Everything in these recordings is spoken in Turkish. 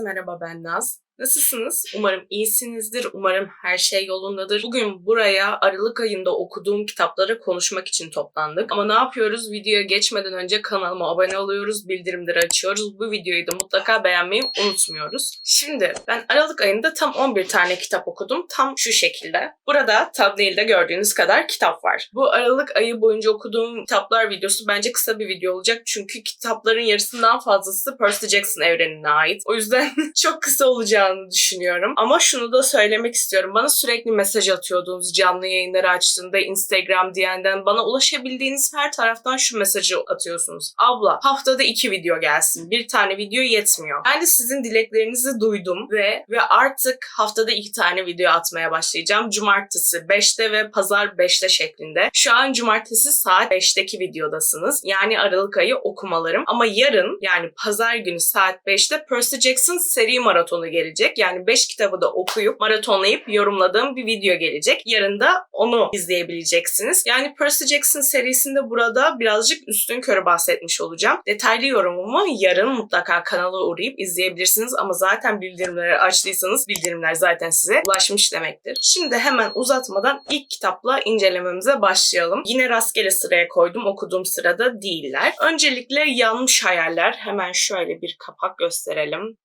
Herkese merhaba ben Naz. Nasılsınız? Umarım iyisinizdir. Umarım her şey yolundadır. Bugün buraya Aralık ayında okuduğum kitapları konuşmak için toplandık. Ama ne yapıyoruz? Videoya geçmeden önce kanalıma abone oluyoruz, bildirimleri açıyoruz. Bu videoyu da mutlaka beğenmeyi unutmuyoruz. Şimdi ben Aralık ayında tam 11 tane kitap okudum. Tam şu şekilde. Burada thumbnail'de gördüğünüz kadar kitap var. Bu Aralık ayı boyunca okuduğum kitaplar videosu bence kısa bir video olacak. Çünkü kitapların yarısından fazlası Percy Jackson evrenine ait. O yüzden çok kısa olacağını düşünüyorum. Ama şunu da söylemek istiyorum. Bana sürekli mesaj atıyordunuz canlı yayınları açtığında Instagram diyenden bana ulaşabildiğiniz her taraftan şu mesajı atıyorsunuz. Abla haftada iki video gelsin. Bir tane video yetmiyor. Ben de sizin dileklerinizi duydum ve ve artık haftada iki tane video atmaya başlayacağım. Cumartesi 5'te ve pazar 5'te şeklinde. Şu an cumartesi saat 5'teki videodasınız. Yani Aralık ayı okumalarım. Ama yarın yani pazar günü saat 5'te Percy Jackson seri maratonu gelecek. Yani 5 kitabı da okuyup maratonlayıp yorumladığım bir video gelecek. Yarın da onu izleyebileceksiniz. Yani Percy Jackson serisinde burada birazcık üstün körü bahsetmiş olacağım. Detaylı yorumumu yarın mutlaka kanala uğrayıp izleyebilirsiniz. Ama zaten bildirimleri açtıysanız bildirimler zaten size ulaşmış demektir. Şimdi hemen uzatmadan ilk kitapla incelememize başlayalım. Yine rastgele sıraya koydum. Okuduğum sırada değiller. Öncelikle Yanmış Hayaller. Hemen şöyle bir kapak gösterelim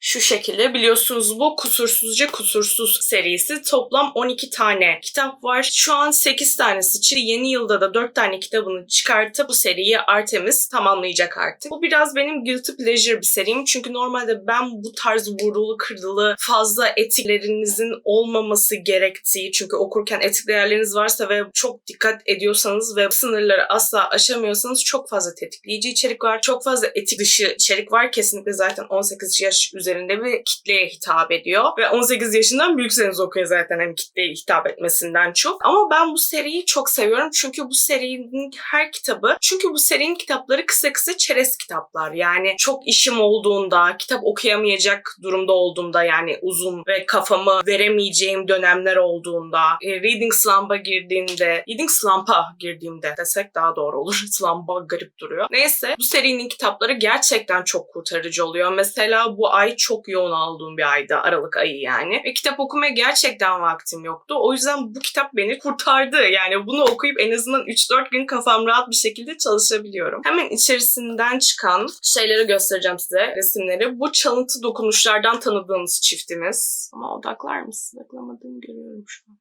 şu şekilde biliyorsunuz bu Kusursuzca Kusursuz serisi. Toplam 12 tane kitap var. Şu an 8 tanesi çıktı. Yeni yılda da 4 tane kitabını çıkartıp bu seriyi Artemis tamamlayacak artık. Bu biraz benim guilty pleasure bir serim. Çünkü normalde ben bu tarz vurulu kırdılı fazla etiklerinizin olmaması gerektiği çünkü okurken etik değerleriniz varsa ve çok dikkat ediyorsanız ve sınırları asla aşamıyorsanız çok fazla tetikleyici içerik var. Çok fazla etik dışı içerik var. Kesinlikle zaten 18 yaş üzeri üzerinde bir kitleye hitap ediyor. Ve 18 yaşından büyükseniz okuyor zaten hani kitleye hitap etmesinden çok. Ama ben bu seriyi çok seviyorum. Çünkü bu serinin her kitabı, çünkü bu serinin kitapları kısa kısa çerez kitaplar. Yani çok işim olduğunda, kitap okuyamayacak durumda olduğumda yani uzun ve kafamı veremeyeceğim dönemler olduğunda, e, reading slump'a girdiğimde, reading slump'a girdiğimde desek daha doğru olur. Slump'a garip duruyor. Neyse bu serinin kitapları gerçekten çok kurtarıcı oluyor. Mesela bu ay çok yoğun aldığım bir aydı. Aralık ayı yani. Ve kitap okumaya gerçekten vaktim yoktu. O yüzden bu kitap beni kurtardı. Yani bunu okuyup en azından 3-4 gün kafam rahat bir şekilde çalışabiliyorum. Hemen içerisinden çıkan şeyleri göstereceğim size. Resimleri. Bu çalıntı dokunuşlardan tanıdığımız çiftimiz. Ama odaklar mısın? Odaklamadığını görüyorum şu an.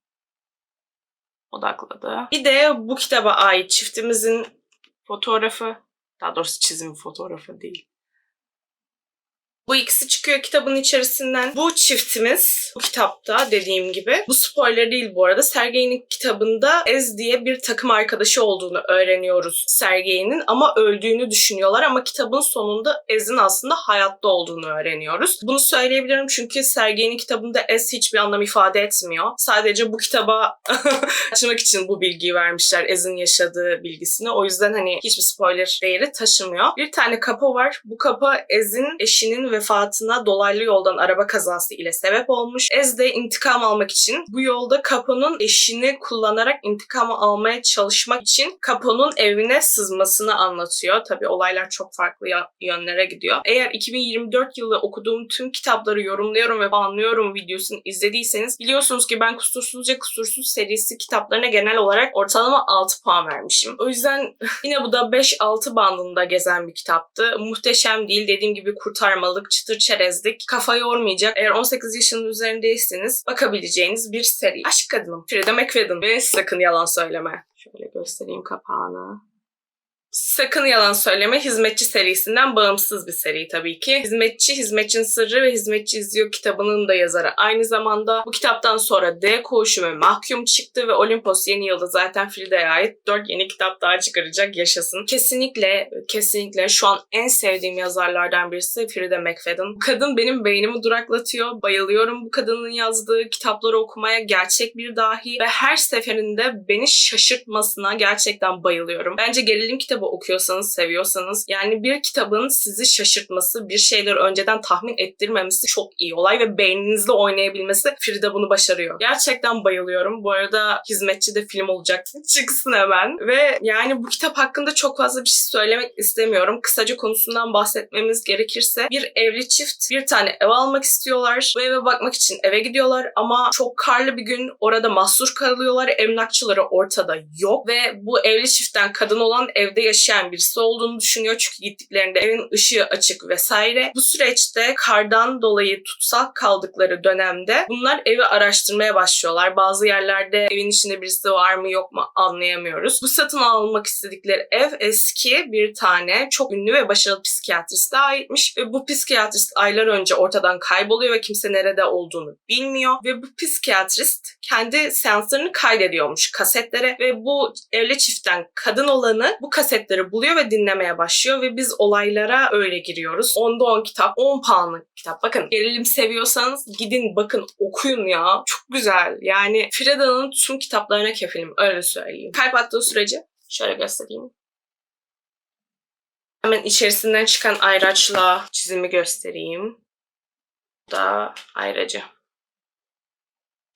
Odakladı. Bir de bu kitaba ait çiftimizin fotoğrafı. Daha doğrusu çizim fotoğrafı değil. Bu ikisi çıkıyor kitabın içerisinden. Bu çiftimiz bu kitapta dediğim gibi. Bu spoiler değil bu arada. Sergey'in kitabında Ez diye bir takım arkadaşı olduğunu öğreniyoruz Sergey'in ama öldüğünü düşünüyorlar ama kitabın sonunda Ez'in aslında hayatta olduğunu öğreniyoruz. Bunu söyleyebilirim çünkü Sergey'in kitabında Ez hiçbir anlam ifade etmiyor. Sadece bu kitaba açmak için bu bilgiyi vermişler Ez'in yaşadığı bilgisini. O yüzden hani hiçbir spoiler değeri taşımıyor. Bir tane kapı var. Bu kapı Ez'in eşinin ve vefatına dolaylı yoldan araba kazası ile sebep olmuş. Ez de intikam almak için bu yolda Capone'un eşini kullanarak intikam almaya çalışmak için Capone'un evine sızmasını anlatıyor. Tabi olaylar çok farklı yönlere gidiyor. Eğer 2024 yılı okuduğum tüm kitapları yorumluyorum ve anlıyorum videosunu izlediyseniz biliyorsunuz ki ben Kusursuzca Kusursuz serisi kitaplarına genel olarak ortalama 6 puan vermişim. O yüzden yine bu da 5-6 bandında gezen bir kitaptı. Muhteşem değil. Dediğim gibi kurtarmalık, çıtır çerezlik, kafa yormayacak. Eğer 18 yaşının üzerindeyseniz bakabileceğiniz bir seri. Aşk Kadınım, Frida McFadden ve Sakın Yalan Söyleme. Şöyle göstereyim kapağını. Sakın Yalan Söyleme Hizmetçi serisinden bağımsız bir seri tabii ki. Hizmetçi, Hizmetçinin Sırrı ve Hizmetçi İzliyor kitabının da yazarı. Aynı zamanda bu kitaptan sonra D Koğuşu ve Mahkum çıktı ve Olimpos yeni yılda zaten Frida'ya ait 4 yeni kitap daha çıkaracak yaşasın. Kesinlikle, kesinlikle şu an en sevdiğim yazarlardan birisi Frida McFadden. Bu kadın benim beynimi duraklatıyor. Bayılıyorum bu kadının yazdığı kitapları okumaya gerçek bir dahi ve her seferinde beni şaşırtmasına gerçekten bayılıyorum. Bence gerilim kitabı kitabı okuyorsanız, seviyorsanız yani bir kitabın sizi şaşırtması, bir şeyleri önceden tahmin ettirmemesi çok iyi olay ve beyninizle oynayabilmesi Frida bunu başarıyor. Gerçekten bayılıyorum. Bu arada Hizmetçi de film olacak. Çıksın hemen. Ve yani bu kitap hakkında çok fazla bir şey söylemek istemiyorum. Kısaca konusundan bahsetmemiz gerekirse bir evli çift bir tane ev almak istiyorlar. Bu eve bakmak için eve gidiyorlar ama çok karlı bir gün orada mahsur kalıyorlar. Emlakçıları ortada yok ve bu evli çiftten kadın olan evde yaşayan birisi olduğunu düşünüyor. Çünkü gittiklerinde evin ışığı açık vesaire. Bu süreçte kardan dolayı tutsak kaldıkları dönemde bunlar evi araştırmaya başlıyorlar. Bazı yerlerde evin içinde birisi var mı yok mu anlayamıyoruz. Bu satın almak istedikleri ev eski bir tane çok ünlü ve başarılı psikiyatriste aitmiş ve bu psikiyatrist aylar önce ortadan kayboluyor ve kimse nerede olduğunu bilmiyor ve bu psikiyatrist kendi seanslarını kaydediyormuş kasetlere ve bu evli çiftten kadın olanı bu kasetleri buluyor ve dinlemeye başlıyor ve biz olaylara öyle giriyoruz. 10'da 10 kitap, 10 puanlık kitap. Bakın gerilim seviyorsanız gidin bakın okuyun ya. Çok güzel. Yani Frida'nın tüm kitaplarına kefilim öyle söyleyeyim. Kalp attığı süreci şöyle göstereyim. Hemen içerisinden çıkan ayraçla çizimi göstereyim. Bu da ayracı.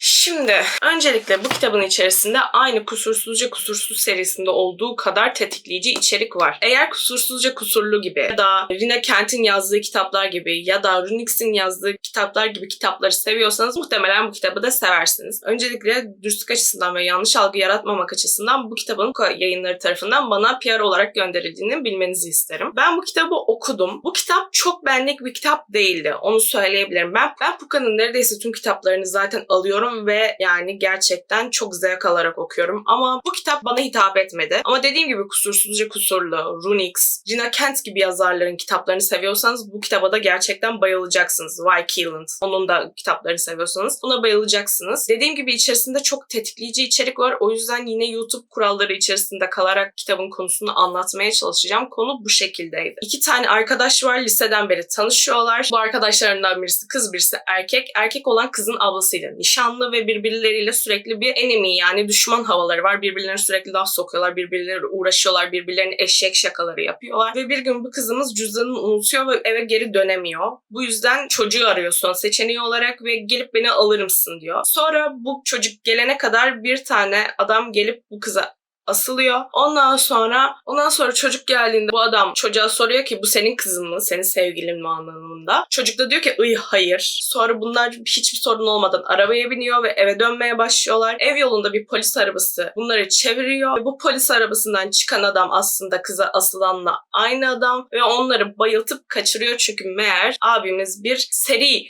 Şimdi öncelikle bu kitabın içerisinde aynı Kusursuzca Kusursuz serisinde olduğu kadar tetikleyici içerik var. Eğer Kusursuzca Kusurlu gibi ya da Rina Kent'in yazdığı kitaplar gibi ya da Runix'in yazdığı kitaplar gibi kitapları seviyorsanız muhtemelen bu kitabı da seversiniz. Öncelikle dürüstlük açısından ve yanlış algı yaratmamak açısından bu kitabın yayınları tarafından bana PR olarak gönderildiğini bilmenizi isterim. Ben bu kitabı okudum. Bu kitap çok benlik bir kitap değildi. Onu söyleyebilirim. Ben, ben Puka'nın neredeyse tüm kitaplarını zaten alıyorum ve yani gerçekten çok zevk alarak okuyorum. Ama bu kitap bana hitap etmedi. Ama dediğim gibi kusursuzca kusurlu, Runix, Gina Kent gibi yazarların kitaplarını seviyorsanız bu kitaba da gerçekten bayılacaksınız. Y. Keeland. Onun da kitaplarını seviyorsanız buna bayılacaksınız. Dediğim gibi içerisinde çok tetikleyici içerik var. O yüzden yine YouTube kuralları içerisinde kalarak kitabın konusunu anlatmaya çalışacağım. Konu bu şekildeydi. İki tane arkadaş var. Liseden beri tanışıyorlar. Bu arkadaşlarından birisi kız birisi erkek. Erkek olan kızın ablasıyla nişanlı ve birbirleriyle sürekli bir enemy yani düşman havaları var. Birbirlerine sürekli laf sokuyorlar, birbirleriyle uğraşıyorlar, birbirlerine eşek şakaları yapıyorlar. Ve bir gün bu kızımız cüzdanını unutuyor ve eve geri dönemiyor. Bu yüzden çocuğu arıyor son seçeneği olarak ve gelip beni alır mısın diyor. Sonra bu çocuk gelene kadar bir tane adam gelip bu kıza asılıyor. Ondan sonra ondan sonra çocuk geldiğinde bu adam çocuğa soruyor ki bu senin kızın mı? Senin sevgilin mi anlamında. Çocuk da diyor ki ıy hayır. Sonra bunlar hiçbir sorun olmadan arabaya biniyor ve eve dönmeye başlıyorlar. Ev yolunda bir polis arabası bunları çeviriyor. Ve bu polis arabasından çıkan adam aslında kıza asılanla aynı adam ve onları bayıltıp kaçırıyor çünkü meğer abimiz bir seri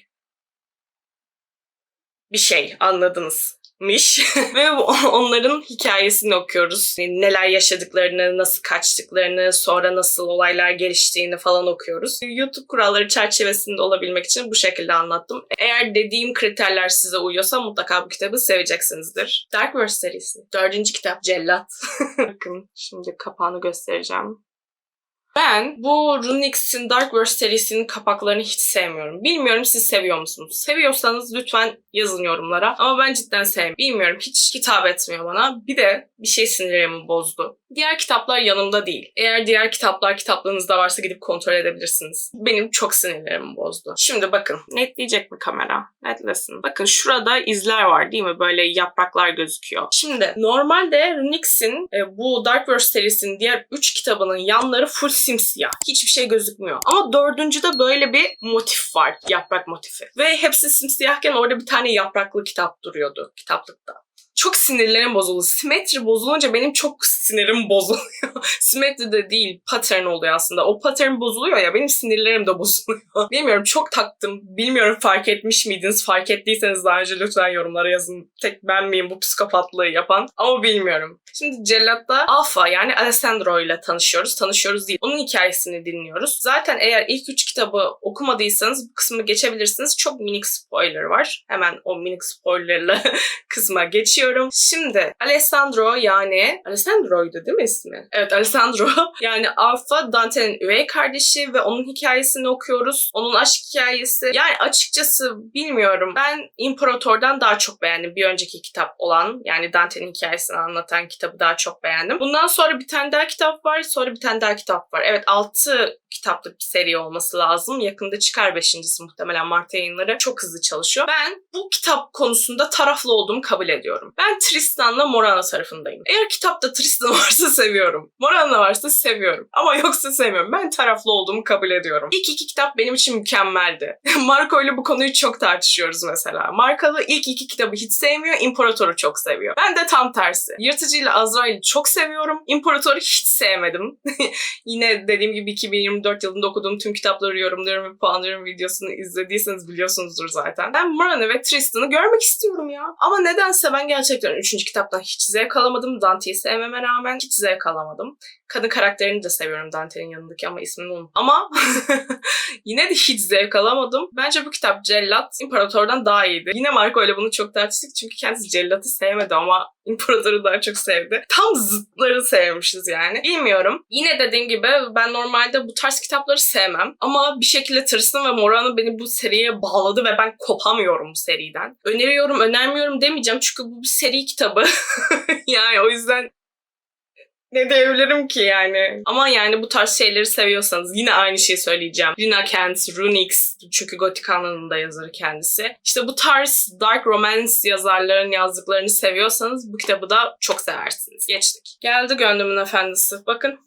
bir şey anladınız miş ve onların hikayesini okuyoruz. Yani neler yaşadıklarını, nasıl kaçtıklarını, sonra nasıl olaylar geliştiğini falan okuyoruz. YouTube kuralları çerçevesinde olabilmek için bu şekilde anlattım. Eğer dediğim kriterler size uyuyorsa mutlaka bu kitabı seveceksinizdir. Dark Verse serisi. Dördüncü kitap Cellat. Bakın şimdi kapağını göstereceğim. Ben bu Runix'in Dark Verse serisinin kapaklarını hiç sevmiyorum. Bilmiyorum siz seviyor musunuz? Seviyorsanız lütfen yazın yorumlara. Ama ben cidden sevmiyorum. Bilmiyorum hiç hitap etmiyor bana. Bir de bir şey sinirlerimi bozdu. Diğer kitaplar yanımda değil. Eğer diğer kitaplar kitaplarınızda varsa gidip kontrol edebilirsiniz. Benim çok sinirlerimi bozdu. Şimdi bakın. Netleyecek mi kamera? Netlesin. Bakın şurada izler var değil mi? Böyle yapraklar gözüküyor. Şimdi normalde Runix'in e, bu Dark Verse serisinin diğer 3 kitabının yanları full simsiyah. Hiçbir şey gözükmüyor. Ama dördüncüde böyle bir motif var. Yaprak motifi. Ve hepsi simsiyahken orada bir tane yapraklı kitap duruyordu kitaplıkta çok sinirlerim bozuldu. Simetri bozulunca benim çok sinirim bozuluyor. Simetri de değil, pattern oluyor aslında. O pattern bozuluyor ya benim sinirlerim de bozuluyor. Bilmiyorum çok taktım. Bilmiyorum fark etmiş miydiniz? Fark ettiyseniz daha önce lütfen yorumlara yazın. Tek ben miyim bu psikopatlığı yapan? Ama bilmiyorum. Şimdi Cellat'ta Alpha yani Alessandro ile tanışıyoruz. Tanışıyoruz değil. Onun hikayesini dinliyoruz. Zaten eğer ilk üç kitabı okumadıysanız bu kısmı geçebilirsiniz. Çok minik spoiler var. Hemen o minik spoilerlı kısma geç geçiyorum. Şimdi Alessandro yani Alessandro'ydu değil mi ismi? Evet Alessandro. yani Alfa Dante'nin üvey kardeşi ve onun hikayesini okuyoruz. Onun aşk hikayesi. Yani açıkçası bilmiyorum. Ben İmparator'dan daha çok beğendim. Bir önceki kitap olan yani Dante'nin hikayesini anlatan kitabı daha çok beğendim. Bundan sonra bir tane daha kitap var. Sonra bir tane daha kitap var. Evet 6 kitaplık bir seri olması lazım. Yakında çıkar beşincisi muhtemelen Mart yayınları. Çok hızlı çalışıyor. Ben bu kitap konusunda taraflı olduğumu kabul ediyorum. Ben Tristan'la Morana tarafındayım. Eğer kitapta Tristan varsa seviyorum. Morana varsa seviyorum. Ama yoksa sevmiyorum. Ben taraflı olduğumu kabul ediyorum. İlk iki kitap benim için mükemmeldi. Marco ile bu konuyu çok tartışıyoruz mesela. Markalı ilk iki kitabı hiç sevmiyor, İmparator'u çok seviyor. Ben de tam tersi. Yırtıcı ile Azrail'i çok seviyorum. İmparator'u hiç sevmedim. Yine dediğim gibi 2024 yılında okuduğum tüm kitapları yorumluyorum ve puanlıyorum videosunu izlediyseniz biliyorsunuzdur zaten. Ben Morana ve Tristan'ı görmek istiyorum ya. Ama nedense ben gerçekten 3. kitaptan hiç zevk alamadım. Dante'yi sevmeme rağmen hiç zevk alamadım. Kadın karakterini de seviyorum Dante'nin yanındaki ama ismini unuttum. Ama yine de hiç zevk alamadım. Bence bu kitap Cellat İmparator'dan daha iyiydi. Yine Marco ile bunu çok tartıştık çünkü kendisi Cellat'ı sevmedi ama İmparatoru daha çok sevdi. Tam zıtları sevmişiz yani. Bilmiyorum. Yine dediğim gibi ben normalde bu tarz kitapları sevmem. Ama bir şekilde Tristan ve Morana beni bu seriye bağladı ve ben kopamıyorum bu seriden. Öneriyorum, önermiyorum demeyeceğim çünkü bu bir seri kitabı. yani o yüzden ne diyebilirim ki yani. Ama yani bu tarz şeyleri seviyorsanız yine aynı şeyi söyleyeceğim. Rina Kent, Runix çünkü Gotik anlamında yazarı kendisi. İşte bu tarz dark romance yazarların yazdıklarını seviyorsanız bu kitabı da çok seversiniz. Geçtik. Geldi Gönlümün Efendisi. Bakın.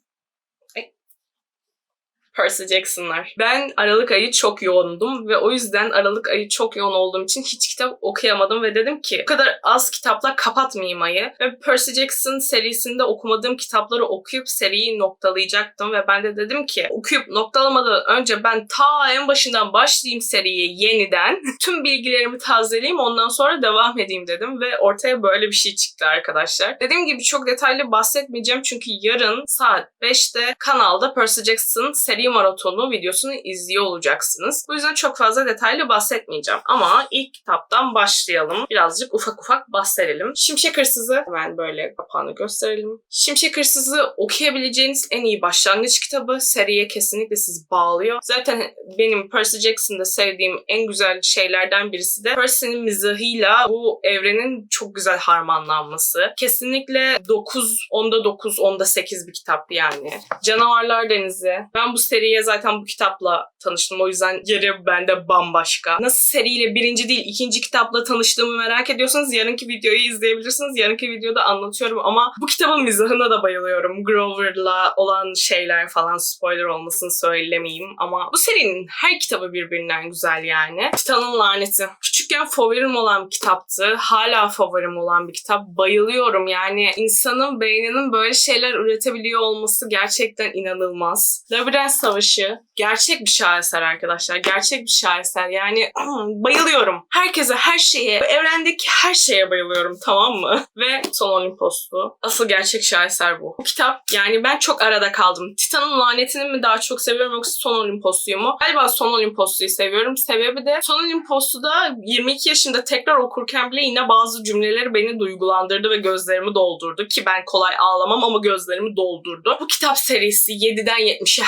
Percy Jackson'lar. Ben Aralık ayı çok yoğundum ve o yüzden Aralık ayı çok yoğun olduğum için hiç kitap okuyamadım ve dedim ki bu kadar az kitapla kapatmayayım ayı. Ve Percy Jackson serisinde okumadığım kitapları okuyup seriyi noktalayacaktım ve ben de dedim ki okuyup noktalamadan önce ben ta en başından başlayayım seriye yeniden. Tüm bilgilerimi tazeleyeyim ondan sonra devam edeyim dedim ve ortaya böyle bir şey çıktı arkadaşlar. Dediğim gibi çok detaylı bahsetmeyeceğim çünkü yarın saat 5'te kanalda Percy Jackson seri maratonu videosunu izliyor olacaksınız. Bu yüzden çok fazla detaylı bahsetmeyeceğim. Ama ilk kitaptan başlayalım. Birazcık ufak ufak bahsedelim. Şimşek Hırsızı hemen böyle kapağını gösterelim. Şimşek Hırsızı okuyabileceğiniz en iyi başlangıç kitabı. Seriye kesinlikle sizi bağlıyor. Zaten benim Percy Jackson'da sevdiğim en güzel şeylerden birisi de Percy'nin mizahıyla bu evrenin çok güzel harmanlanması. Kesinlikle 9, onda 9, onda 8 bir kitap yani. Canavarlar Denizi. Ben bu seriye zaten bu kitapla tanıştım. O yüzden yeri bende bambaşka. Nasıl seriyle birinci değil ikinci kitapla tanıştığımı merak ediyorsanız yarınki videoyu izleyebilirsiniz. Yarınki videoda anlatıyorum ama bu kitabın mizahına da bayılıyorum. Grover'la olan şeyler falan spoiler olmasını söylemeyeyim ama bu serinin her kitabı birbirinden güzel yani. Titan'ın Laneti. Küçükken favorim olan bir kitaptı. Hala favorim olan bir kitap. Bayılıyorum yani insanın beyninin böyle şeyler üretebiliyor olması gerçekten inanılmaz. Labirent Savaşı gerçek bir şaheser arkadaşlar. Gerçek bir şaheser. Yani bayılıyorum. Herkese, her şeye, evrendeki her şeye bayılıyorum tamam mı? Ve Son Olimpos'tu. Asıl gerçek şaheser bu. Bu kitap yani ben çok arada kaldım. Titan'ın lanetini mi daha çok seviyorum yoksa Son Olimpos'uyu mu? Galiba Son Olimpos'uyu seviyorum. Sebebi de Son Olimpos'u da 22 yaşında tekrar okurken bile yine bazı cümleleri beni duygulandırdı ve gözlerimi doldurdu. Ki ben kolay ağlamam ama gözlerimi doldurdu. Bu kitap serisi 7'den 70'e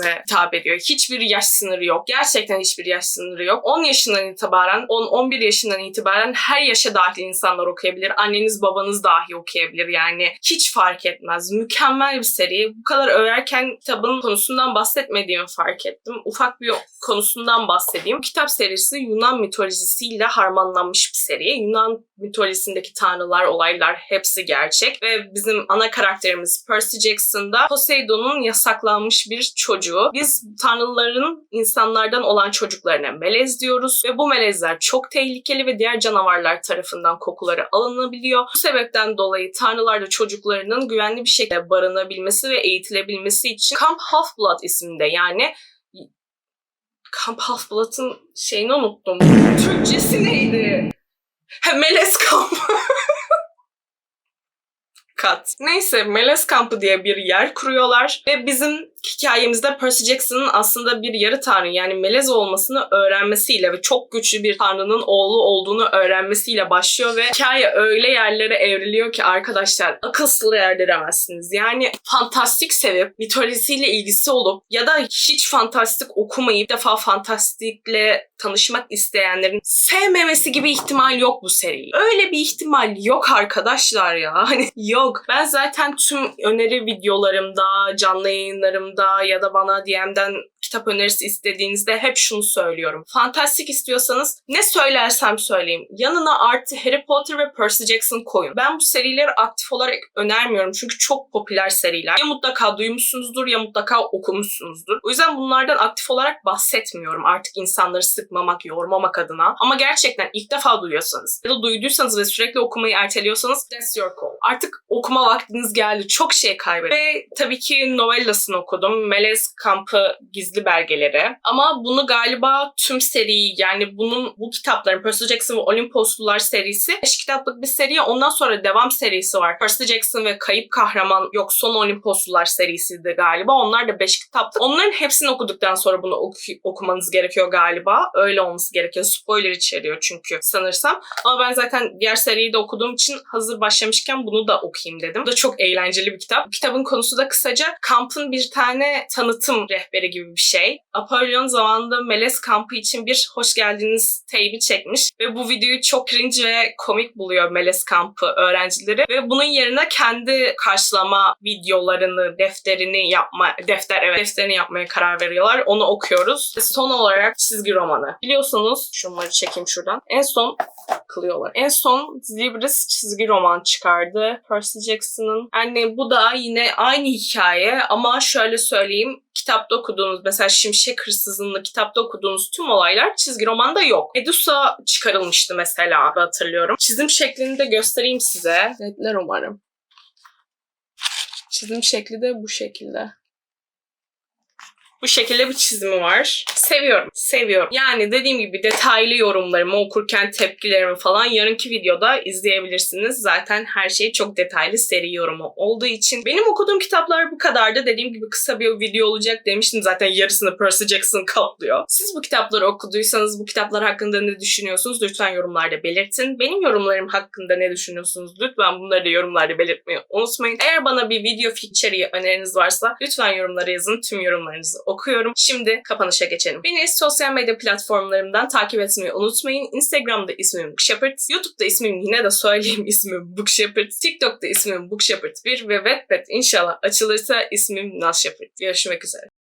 herkese hitap ediyor. Hiçbir yaş sınırı yok. Gerçekten hiçbir yaş sınırı yok. 10 yaşından itibaren, 10-11 yaşından itibaren her yaşa dahil insanlar okuyabilir. Anneniz babanız dahi okuyabilir yani. Hiç fark etmez. Mükemmel bir seri. Bu kadar överken kitabın konusundan bahsetmediğimi fark ettim. Ufak bir konusundan bahsedeyim. Kitap serisi Yunan mitolojisiyle harmanlanmış bir seri. Yunan mitolojisindeki tanrılar, olaylar hepsi gerçek ve bizim ana karakterimiz Percy Jackson'da Poseidon'un yasaklanmış bir çocuğu. Biz tanrıların insanlardan olan çocuklarına melez diyoruz ve bu melezler çok tehlikeli ve diğer canavarlar tarafından kokuları alınabiliyor. Bu sebepten dolayı tanrılar da çocuklarının güvenli bir şekilde barınabilmesi ve eğitilebilmesi için Camp Half-Blood isminde yani Camp Half-Blood'ın şeyini unuttum. Türkçesi neydi? Ha, Melez Kamp. Kat. Neyse Melez Kampı diye bir yer kuruyorlar ve bizim hikayemizde Percy Jackson'ın aslında bir yarı tanrı yani melez olmasını öğrenmesiyle ve çok güçlü bir tanrının oğlu olduğunu öğrenmesiyle başlıyor ve hikaye öyle yerlere evriliyor ki arkadaşlar akıl sır erdiremezsiniz. Yani fantastik sevip mitolojisiyle ilgisi olup ya da hiç fantastik okumayıp defa fantastikle tanışmak isteyenlerin sevmemesi gibi ihtimal yok bu seriyi. Öyle bir ihtimal yok arkadaşlar ya. Hani yok. Ben zaten tüm öneri videolarımda, canlı yayınlarımda ya da bana DM'den kitap önerisi istediğinizde hep şunu söylüyorum. Fantastik istiyorsanız ne söylersem söyleyeyim. Yanına artı Harry Potter ve Percy Jackson koyun. Ben bu serileri aktif olarak önermiyorum çünkü çok popüler seriler. Ya mutlaka duymuşsunuzdur ya mutlaka okumuşsunuzdur. O yüzden bunlardan aktif olarak bahsetmiyorum. Artık insanları sıkmamak, yormamak adına. Ama gerçekten ilk defa duyuyorsanız ya da duyduysanız ve sürekli okumayı erteliyorsanız that's your call. Artık okuma vaktiniz geldi. Çok şey kaybettim. Ve tabii ki novellasını okudum. Melez Kampı Gizli Belgeleri. Ama bunu galiba tüm seriyi yani bunun bu kitapların Percy Jackson ve Olimposlular serisi 5 kitaplık bir seri. Ondan sonra devam serisi var. Percy Jackson ve Kayıp Kahraman yok Son Olimposlular serisiydi galiba. Onlar da 5 kitaptı. Onların hepsini okuduktan sonra bunu oku- okumanız gerekiyor galiba. Öyle olması gerekiyor. Spoiler içeriyor çünkü sanırsam. Ama ben zaten diğer seriyi de okuduğum için hazır başlamışken bunu da okuyayım dedim. Bu da çok eğlenceli bir kitap. Kitabın konusu da kısaca kampın bir tane tanıtım rehberi gibi bir şey. Apollon zamanında Melez kampı için bir hoş geldiniz teybi çekmiş ve bu videoyu çok cringe ve komik buluyor Melez kampı öğrencileri ve bunun yerine kendi karşılama videolarını, defterini yapma, defter evet defterini yapmaya karar veriyorlar. Onu okuyoruz. Ve son olarak çizgi romanı. Biliyorsunuz şunları çekeyim şuradan. En son kılıyorlar. En son Zebras çizgi roman çıkardı. Percy Jackson'ın. Yani bu da yine aynı hikaye ama şöyle söyleyeyim. Kitapta okuduğunuz mesela Şimşek Hırsızı'nda kitapta okuduğunuz tüm olaylar çizgi romanda yok. Medusa çıkarılmıştı mesela hatırlıyorum. Çizim şeklini de göstereyim size. Netler umarım. Çizim şekli de bu şekilde. Bu şekilde bir çizimi var. Seviyorum. Seviyorum. Yani dediğim gibi detaylı yorumlarımı okurken tepkilerimi falan yarınki videoda izleyebilirsiniz. Zaten her şey çok detaylı seri yorumu olduğu için. Benim okuduğum kitaplar bu kadardı. Dediğim gibi kısa bir video olacak demiştim. Zaten yarısını Percy Jackson kaplıyor. Siz bu kitapları okuduysanız bu kitaplar hakkında ne düşünüyorsunuz? Lütfen yorumlarda belirtin. Benim yorumlarım hakkında ne düşünüyorsunuz? Lütfen bunları da yorumlarda belirtmeyi unutmayın. Eğer bana bir video içeriği öneriniz varsa lütfen yorumlara yazın. Tüm yorumlarınızı okuyorum. Şimdi kapanışa geçelim. Beni sosyal medya platformlarımdan takip etmeyi unutmayın. Instagram'da ismim Book Shepherd. YouTube'da ismim yine de söyleyeyim ismim Book Shepherd. TikTok'ta ismim Book Shepherd 1 ve Wattpad inşallah açılırsa ismim Naz Shepherd. Görüşmek üzere.